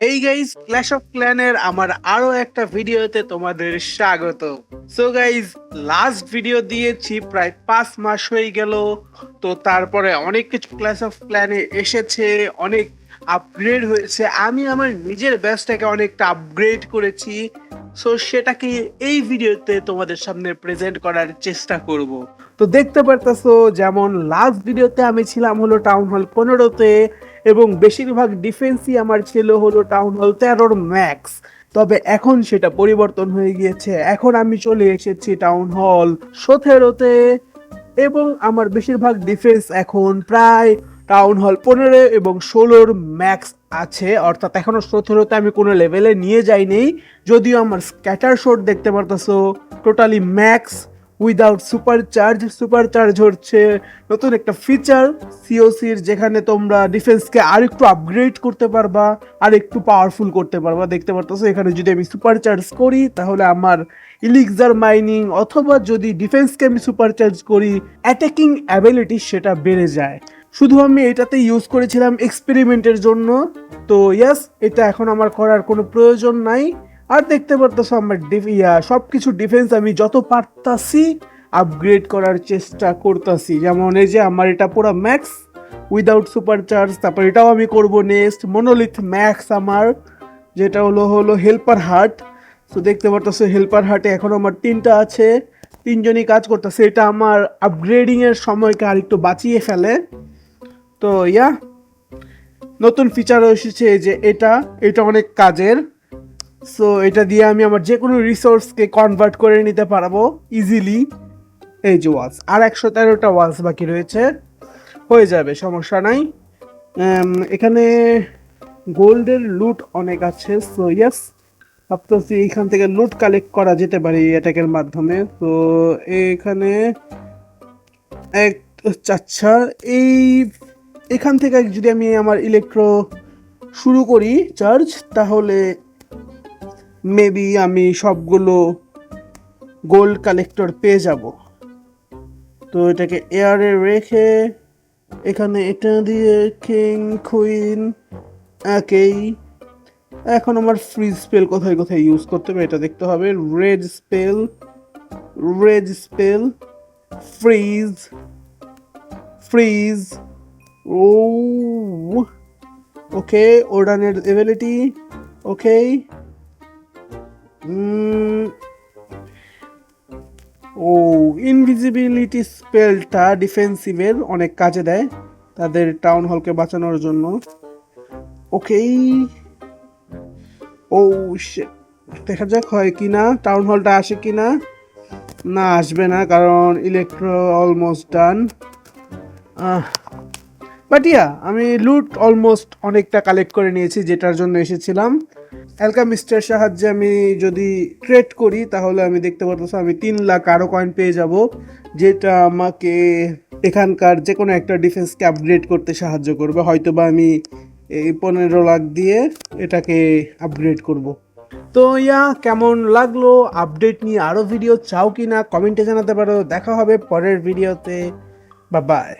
এই guys clash of ক্ল্যানের আমার আরও একটা ভিডিওতে তোমাদের স্বাগত। সো গাইজ লাস্ট ভিডিও দিয়েছি, প্রায় পাঁচ মাস হয়ে গেল। তো তারপরে অনেক কিছু ক্ল্যাশ অফ ক্ল্যানে এসেছে, অনেক আপগ্রেড হয়েছে। আমি আমার নিজের ব্যাচটাকে অনেকটা আপগ্রেড করেছি। সো সেটাকে এই ভিডিওতে তোমাদের সামনে প্রেজেন্ট করার চেষ্টা করব। তো দেখতে পারতেছো, যেমন লাস্ট ভিডিওতে আমি ছিলাম হলো টাউন হল পনেরোতে এবং বেশিরভাগ ডিফেন্সই আমার ছিল হলো টাউন হল তেরোর ম্যাক্স তবে এখন সেটা পরিবর্তন হয়ে গিয়েছে। এখন আমি চলে এসেছি টাউন হল সতেরোতে এবং আমার বেশিরভাগ ডিফেন্স এখন প্রায় টাউন হল পনেরো এবং ষোলোর ম্যাক্স আছে। অর্থাৎ এখনও সতেরোতে আমি কোনো লেভেলে নিয়ে যাইনি। যদিও আমার স্ক্যাটার শট দেখতে পারতেছো totally max without super charge super charge হচ্ছে নতুন একটা ফিচার সিওসির যেখানে তোমরা ডিফেন্সকে আর একটু আপগ্রেড করতে পারবা আর একটু পাওয়ারফুল করতে পারবা। দেখতে পারতেছো, এখানে যদি আমি সুপার চার্জ করি, তাহলে আমার ইলিক্সার মাইনিং অথবা যদি ডিফেন্সকে আমি সুপার চার্জ করি অ্যাটাকিং অ্যাবিলিটি সেটা বেড়ে যায়। শুধু আমি এটাতে ইউজ করেছিলাম এক্সপেরিমেন্টের জন্য। তো ইয়াস এটা এখন আমার করার কোনো প্রয়োজন নাই। আর দেখতে পারতেছো আমার ইয়া সব কিছু ডিফেন্স আমি যত পারতাছি আপগ্রেড করার চেষ্টা করতেছি। যেমন এই যে আমার এটা পুরো ম্যাক্স উইদাউট সুপার চার্জ তারপর এটাও আমি করব নেক্সট মনোলিথ ম্যাক্স আমার, যেটা হলো হলো হেল্পার হার্ট তো দেখতে পারতেছো হেল্পার হার্টে এখন আমার তিনটা আছে, তিনজনই কাজ করতেছে। এটা আমার আপগ্রেডিংয়ের সময়কে আরেকটু বাঁচিয়ে ফেলে। তো ইয়া, নতুন ফিচার এসেছে যে এটা এটা অনেক কাজের। সো এটা দিয়ে আমি আমার যে কোনো রিসোর্সকে কনভার্ট করে নিতে পারব ইজিলি এই যে ওয়াজ আর একশো তেরোটা ওয়াজ বাকি রয়েছে। হয়ে যাবে, সমস্যা নাই। এখানে গোল্ডের লুট অনেক আছে। সো ইয়েস ভাবতেছি এখান থেকে লুট কালেক্ট করা যেতে পারে এই অ্যাটাকের মাধ্যমে। তো এখানে এক আচ্ছা এই এখান থেকে যদি আমি আমার ইলেকট্রো শুরু করি চার্জ তাহলে মেবি আমি সবগুলো গোল্ড কালেক্টর পেয়ে যাব। তো এটাকে এয়ারে রেখে এখানে এটা দিয়ে কিং কুইন একেই। এখন আমার ফ্রিজ স্পেল কোথায় কোথায় ইউজ করতে হবে, এটা দেখতে হবে। Red spell red spell freeze freeze ও ওকে ওডানের এবিলিটি ওকে ও ইনভিজিবিলিটি স্পেলটা ডিফেন্সিভের অনেক কাজে দেয় তাদের টাউন হলকে বাঁচানোর জন্য। ওকেই ও shit. দেখা যাক হয় কি না টাউন হলটা আসে কি না না আসবে না, কারণ electro almost done but yeah আমি লুট অলমোস্ট অনেকটা কালেক্ট করে নিয়েছি, যেটার জন্য এসেছিলাম। অ্যালকামিস্টের সাহায্যে আমি যদি ট্রেড করি, তাহলে আমি দেখতে পারতেছি আমি তিন লাখ আরও কয়েন পেয়ে যাব, যেটা আমাকে এখানকার যে কোনো একটা ডিফেন্সকে আপগ্রেড করতে সাহায্য করবে। হয়তো বা আমি এই পনেরো লাখ দিয়ে এটাকে আপগ্রেড করব। তো ইয়া, কেমন লাগল? আপডেট নিয়ে আরও ভিডিও চাও কি না কমেন্টে জানাতে পারো। দেখা হবে পরের ভিডিওতে বা বাই